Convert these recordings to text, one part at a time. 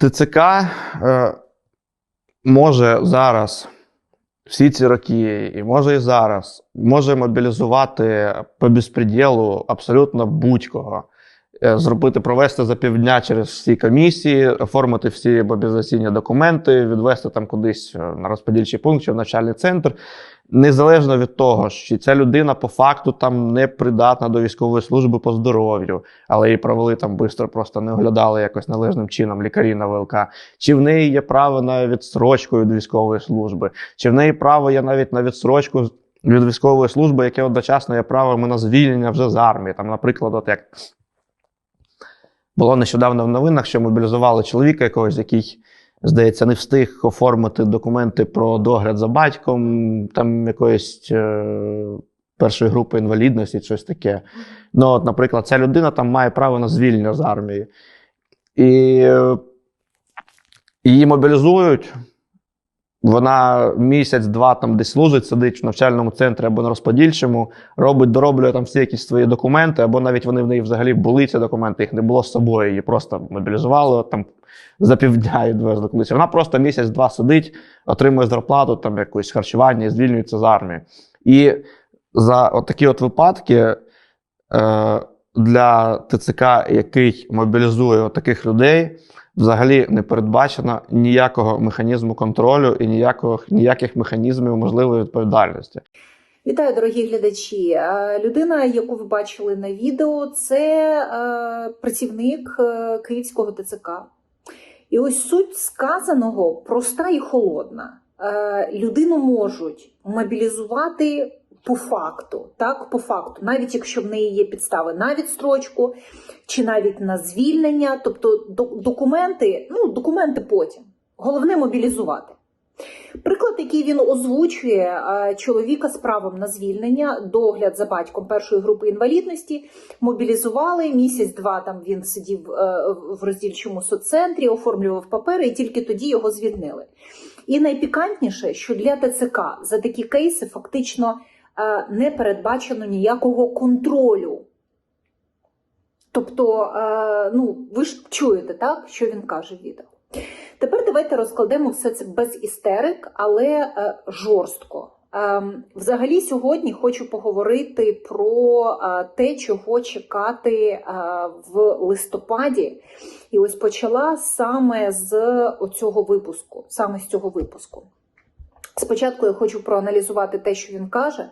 ТЦК е, може зараз, всі ці роки, і може і зараз, може мобілізувати по безпреділу абсолютно будь-кого. Е, Зробити, провести за півдня через всі комісії, оформити всі мобілізаційні документи, відвести там кудись е, на розподільчий пункт чи в навчальний центр. Незалежно від того, що ця людина по факту там не придатна до військової служби по здоров'ю, але її провели там швидко, просто не оглядали якось належним чином лікарі на ВЛК. Чи в неї є право на відстрочку від військової служби, чи в неї право є навіть на відстрочку від військової служби, яке одночасно є правом і на звільнення вже з армії. Там, наприклад, от як було нещодавно в новинах, що мобілізували чоловіка якогось, який, здається, не встиг оформити документи про догляд за батьком, там якоїсь е, першої групи інвалідності, щось таке. Ну, от, наприклад, ця людина там має право на звільнення з армії. І е, її мобілізують. Вона місяць-два там десь служить, сидить в навчальному центрі або на розподільчому, робить, дороблює там всі якісь свої документи, або навіть вони в неї взагалі були ці документи, їх не було з собою, її просто мобілізували там за півдня і відвезли кудись. Вона просто місяць-два сидить, отримує зарплату, там якусь харчування і звільнюється з армії. І за такі от випадки е, для ТЦК, який мобілізує таких людей, взагалі не передбачено ніякого механізму контролю і ніякого, ніяких механізмів можливої відповідальності. Вітаю, дорогі глядачі. Е, Людина, яку ви бачили на відео, це е, працівник е, Київського ТЦК. І ось суть сказаного проста і холодна. Людину можуть мобілізувати по факту, так, по факту, навіть якщо в неї є підстави на відстрочку чи навіть на звільнення, тобто документи, ну, документи потім. Головне мобілізувати. Приклад, який він озвучує е, чоловіка з правом на звільнення, догляд за батьком першої групи інвалідності, мобілізували місяць-два. Там він сидів е, в роздільчому соццентрі, оформлював папери, і тільки тоді його звільнили. І найпікантніше, що для ТЦК за такі кейси фактично не передбачено ніякого контролю. Тобто, е, ну ви ж чуєте, так, що він каже відео. Тепер давайте розкладемо все це без істерик, але е, жорстко. Ем, Взагалі, сьогодні хочу поговорити про е, те, чого чекати е, в листопаді. І ось почала саме з цього випуску. Саме з цього випуску. Спочатку я хочу проаналізувати те, що він каже,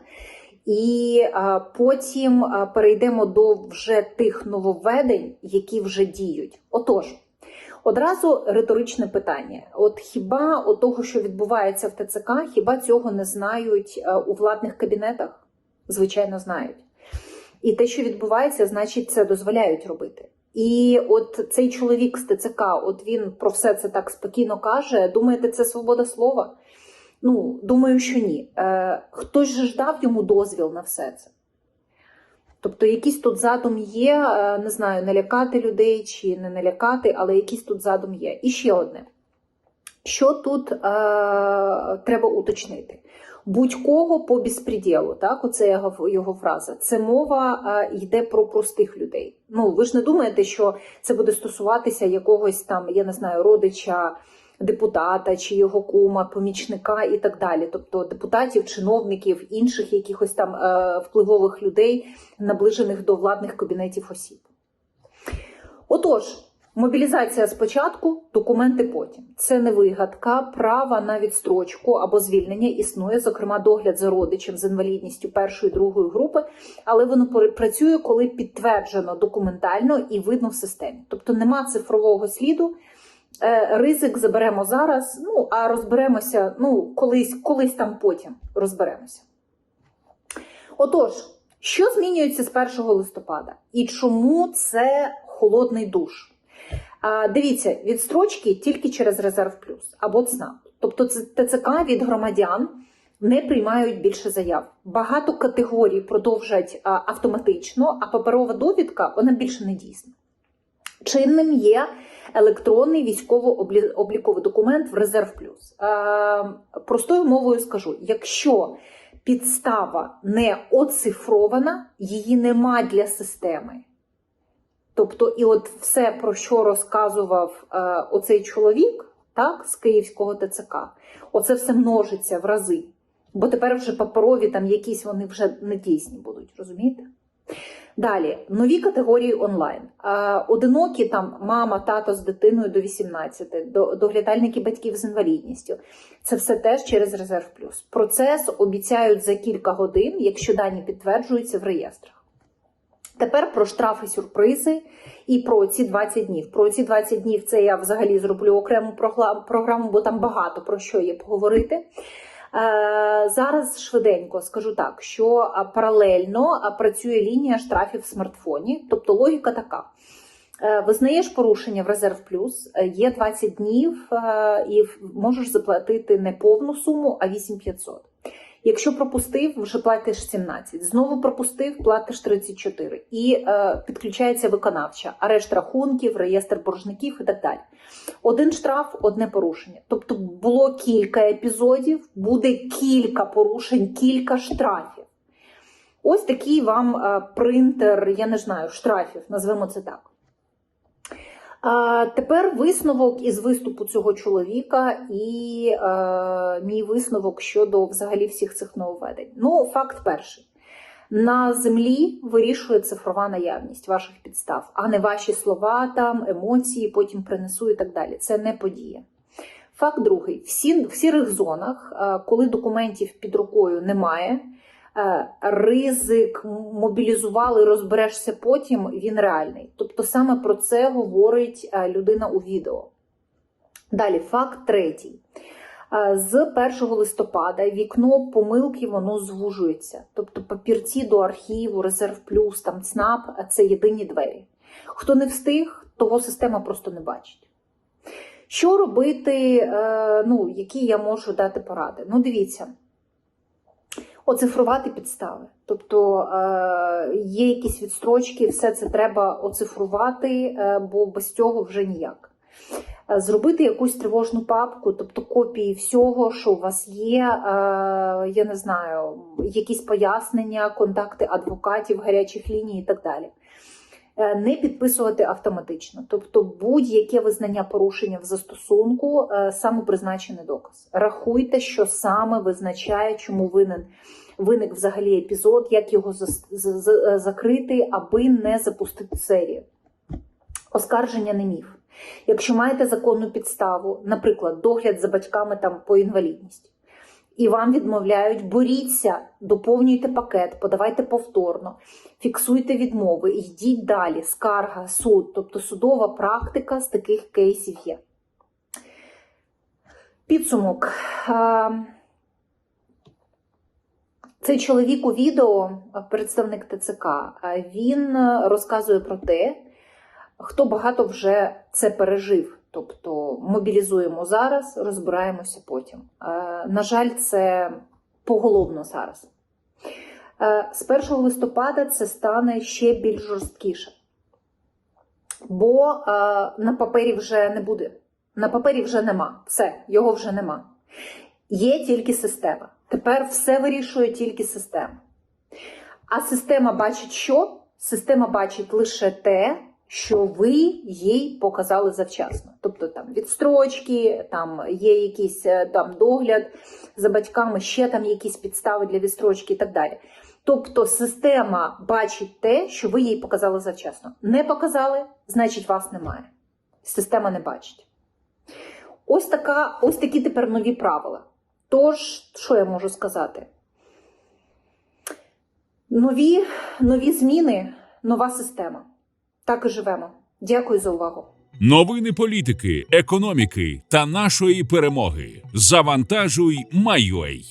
і потім перейдемо до вже тих нововведень, які вже діють. Отож. Одразу риторичне питання: от хіба от того, що відбувається в ТЦК, хіба цього не знають у владних кабінетах? Звичайно, знають. І те, що відбувається, значить, це дозволяють робити. І от цей чоловік з ТЦК, от він про все це так спокійно каже. Думаєте, це свобода слова? Ну, думаю, що ні. Е, хтось же ж дав йому дозвіл на все це. Тобто якийсь тут задум є, е, не знаю, налякати людей чи не налякати, але якийсь тут задум є. І ще одне. Що тут е, треба уточнити? Будь-кого по безпреділу, так, оце його, його фраза. Це мова е, йде про простих людей. Ну, ви ж не думаєте, що це буде стосуватися якогось там, я не знаю, родича депутата чи його кума, помічника і так далі. Тобто депутатів, чиновників, інших якихось там е, впливових людей, наближених до владних кабінетів осіб. Отож, мобілізація спочатку, документи потім. Це не вигадка. Права на відстрочку або звільнення існує, зокрема, догляд за родичем з інвалідністю першої другої групи, але воно пр- працює, коли підтверджено документально і видно в системі. Тобто нема цифрового сліду. Е, Ризик заберемо зараз, ну а розберемося ну, колись, колись там потім розберемося. Отож, що змінюється з 1 листопада? І чому це холодний душ? А, дивіться, відстрочки тільки через резерв плюс або ЦНАП. Тобто ТЦК від громадян не приймають більше заяв. Багато категорій продовжать автоматично, а паперова довідка вона більше не дійсна. Чинним є електронний військово-обліковий документ в резерв плюс. Е, простою мовою скажу: якщо підстава не оцифрована, її нема для системи. Тобто, і от все, про що розказував е, оцей чоловік, так, з Київського ТЦК, оце все множиться в рази. Бо тепер вже паперові там якісь вони вже не дійсні будуть, розумієте? Далі, нові категорії онлайн. Е, одинокі там мама, тато з дитиною до 18, до, доглядальники батьків з інвалідністю. Це все теж через резерв плюс. Процес обіцяють за кілька годин, якщо дані підтверджуються в реєстрах. Тепер про штрафи, сюрпризи і про ці 20 днів. Про ці 20 днів це я взагалі зроблю окрему програму, бо там багато про що є поговорити. Е, зараз швиденько скажу так, що паралельно працює лінія штрафів в смартфоні. Тобто логіка така: Е, визнаєш порушення в резерв плюс, е, є 20 днів е, і можеш заплатити не повну суму, а 8500. Якщо пропустив, вже платиш 17. Знову пропустив, платиш 34. І е, підключається виконавча, арешт рахунків, реєстр боржників і так далі. Один штраф, одне порушення. Тобто було кілька епізодів, буде кілька порушень, кілька штрафів. Ось такий вам е, принтер, я не знаю, штрафів, назвемо це так. А тепер висновок із виступу цього чоловіка і е, мій висновок щодо взагалі всіх цих нововведень. Ну, факт перший. На землі вирішує цифрова наявність ваших підстав, а не ваші слова, там, емоції, потім принесу і так далі. Це не подія. Факт другий: всі, в сірих зонах, е, коли документів під рукою немає, ризик мобілізували, розберешся потім, він реальний. Тобто саме про це говорить е, людина у відео. Далі, факт третій. Е, З 1 листопада вікно помилки воно звужується. Тобто папірці до архіву, резерв плюс, там ЦНАП це єдині двері. Хто не встиг, того система просто не бачить. Що робити, е, ну, які я можу дати поради? Ну, дивіться, оцифрувати підстави. Тобто е, є якісь відстрочки, все це треба оцифрувати, е, бо без цього вже ніяк. Е, Зробити якусь тривожну папку, тобто копії всього, що у вас є, я не знаю, якісь пояснення, контакти адвокатів, гарячих ліній і так далі. Е, Не підписувати автоматично, тобто будь-яке визнання порушення в застосунку е, самопризначений доказ. Рахуйте, що саме визначає, чому винен виник взагалі епізод, як його закрити, аби не запустити серію. Оскарження не міф. Якщо маєте законну підставу, наприклад, догляд за батьками там по інвалідності, і вам відмовляють, боріться, доповнюйте пакет, подавайте повторно, фіксуйте відмови, йдіть далі, скарга, суд, тобто судова практика з таких кейсів є. Підсумок. Цей чоловік у відео, представник ТЦК, він розказує про те, хто багато вже це пережив. Тобто мобілізуємо зараз, розбираємося потім. Е, на жаль, це поголовно зараз. Е, з 1 листопада це стане ще більш жорсткіше. Бо е, на папері вже не буде. На папері вже нема. Все, його вже нема. Є тільки система. Тепер все вирішує тільки система. А система бачить що? Система бачить лише те, що ви їй показали завчасно. Тобто там відстрочки, там є якийсь е, там догляд за батьками, ще там якісь підстави для відстрочки і так далі. Тобто система бачить те, що ви їй показали завчасно. Не показали, значить вас немає. Система не бачить. Ось, така, ось такі тепер нові правила. Тож, що я можу сказати? Нові, нові зміни, нова система. Так і живемо. Дякую за увагу. Новини політики, економіки та нашої перемоги. Завантажуй, Майой.